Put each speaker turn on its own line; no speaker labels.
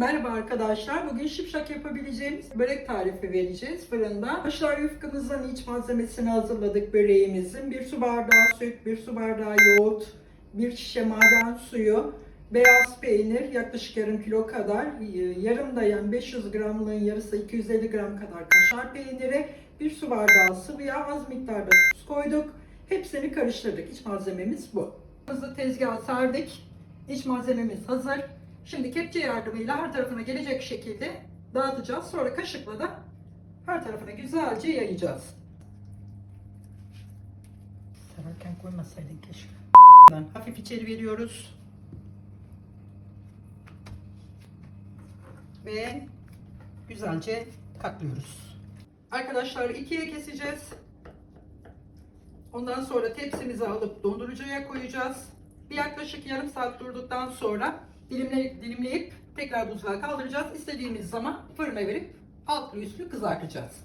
Merhaba arkadaşlar. Bugün şipşak yapabileceğimiz börek tarifi vereceğiz fırında. Arkadaşlar yufkamızdan iç malzemesini hazırladık böreğimizin. Bir su bardağı süt, bir su bardağı yoğurt, bir şişe maden suyu, beyaz peynir yaklaşık yarım kilo kadar, yarım dayan 500 gramlığın yarısı 250 gram kadar kaşar peyniri, bir su bardağı sıvı yağ, az miktarda tuz koyduk. Hepsini karıştırdık. İç malzememiz bu. Hızlı tezgaha serdik. İç malzememiz hazır. Şimdi kepçe yardımıyla her tarafına gelecek şekilde dağıtacağız. Sonra kaşıkla da her tarafına güzelce yayacağız. Sararken koymasaydın keşke. Hafif içeri veriyoruz. Ve güzelce katlıyoruz. Arkadaşlar ikiye keseceğiz. Ondan sonra tepsimizi alıp dondurucuya koyacağız. Bir yaklaşık yarım saat durduktan sonra dilimle, dilimleyip tekrar buzluğa kaldıracağız. İstediğimiz zaman fırına verip altlı üstlü kızartacağız.